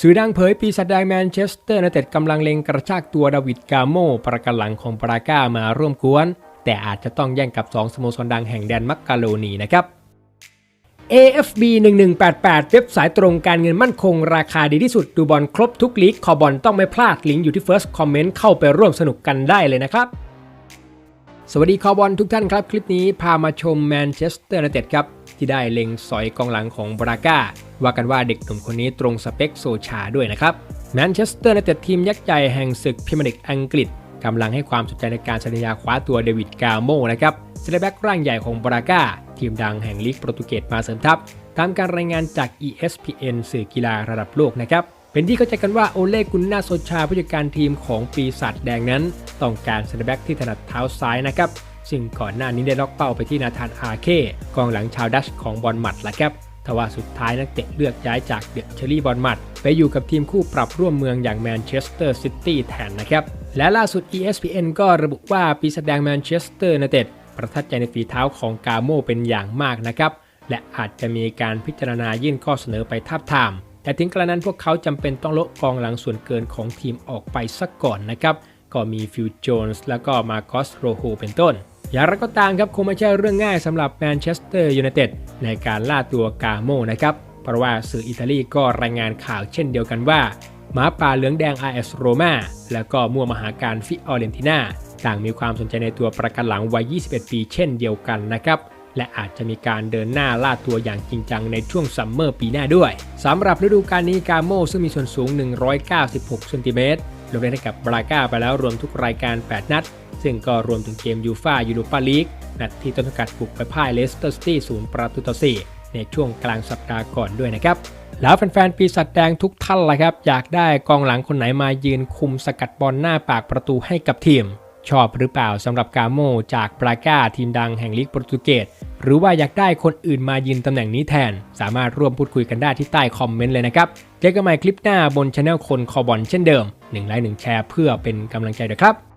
สื่อดังเผยปีศาจแดงแมนเชสเตอร์ยูไนเต็ดกำลังเล็งกระชากตัวดาวิดกาโมประกันหลังของบราก้ามาร่วมกวน แต่อาจจะต้องแย่งกับ 2 สโมสรดังแห่งแดนมักกาโลนีนะครับ AFB 1188 เว็บสายตรงการเงินมั่นคงราคาดีที่สุด ดูบอลครบทุกลีก คอบอลต้องไม่พลาดลิงก์อยู่ที่ First Comment เข้าไปร่วมสนุกกันได้เลยนะครับ สวัสดีคอบอลทุกท่านครับ คลิปนี้พามาชมแมนเชสเตอร์ยูไนเต็ดครับ ที่ได้เล็งสอยกองหลังของบราก้าว่ากันว่าเด็กหนุ่มคนนี้ตรงสเปคโซชาด้วยนะครับแมนเชสเตอร์ยูไนเต็ดทีมยักษ์ใหญ่แห่งศึกพรีเมียร์ลีกอังกฤษกำลังให้ความสนใจในการสัญญาคว้าตัวเดวิดกาโมนะครับเซเลแบ็กร่างใหญ่ของบราก้าทีมดังแห่งลีกโปรตุเกสมาเสริมทัพตามการรายงานจาก ESPN สื่อกีฬาระดับโลกนะครับ เป็นที่เข้าใจกันว่าโอเล่กุนนาโซชาผู้จัดการทีมของปีศาจแดงนั้น ต้องการเซนเตอร์แบ็กที่ถนัดเท้าซ้ายนะครับ ซึ่งก่อนหน้านี้ได้ล็อกเป้าไปที่นาธานอาเคกองหลังชาวดัชของบอลหมัดละครับทว่าสุดท้ายนักเตะเลือกย้ายจากเดอะเชอรี่บอลหมัดไปอยู่กับทีมคู่ปรับร่วมเมืองอย่างแมนเชสเตอร์ซิตี้แทนนะครับ และล่าสุด ESPN ก็ระบุว่าปีศาจแดงแมนเชสเตอร์ยูไนเต็ดประทับใจในฝีเท้าของกาโมเป็นอย่างมากนะครับ และอาจจะมีการพิจารณายื่นข้อเสนอไปทับทาม แต่ถึงกระนั้นพวกเขาจำเป็นต้องลดกองหลังส่วนเกินของทีมออกไปสักก่อนนะครับ ก็มีฟิลโจนส์และก็มาคอสโรโฮเป็นต้น อย่างไรก็ตามครับคงไม่ใช่เรื่องง่ายสำหรับแมนเชสเตอร์ยูไนเต็ดในการล่าตัวกาโมนะครับ เพราะว่าสื่ออิตาลีก็รายงานข่าวเช่นเดียวกันว่าหมาป่าเหลืองแดง RS Roma และก็มัวมหาการฟิออเรนติน่าต่างมีความสนใจในตัวประกันหลังวัย 21 ปีเช่นเดียวกันนะครับ และอาจจะมีการเดินหน้าล่าตัวอย่างจริงจังในช่วงซัมเมอร์ปีหน้าด้วยสำหรับฤดูกาลนี้กาโมซึ่งมีส่วนสูง 196เซนติเมตรลงเล่นให้กับบราก้าไปแล้วรวมทุกรายการ 8 นัด ซึ่งก็รวมถึงเกมยูฟ่ายูโรปาลีกนัดที่ต้นกัดบุกไปพ่ายเลสเตอร์ซิตี้ศูนย์ประตูต่อ4ในช่วงกลางสัปดาห์ก่อนด้วยนะครับแล้วแฟนๆ ปีศาจแดงทุกท่านล่ะครับ อยากได้กองหลังคนไหนมายืนคุมสกัดบอลหน้าปากประตูให้กับทีม ชอบหรือเปล่าสำหรับกาโมจากบราก้าทีมดังแห่งลีกโปรตุเกส หรือว่าอยากได้คนอื่นมายืนตำแหน่งนี้แทน สามารถร่วมพูดคุยกันได้ที่ใต้คอมเมนต์เลยนะครับเจอกันใหม่คลิปหน้าบนช anel คนคอบอลเช่นเดิม1ไลค์1แชร์เพื่อเป็นกำลังใจด้วยครับ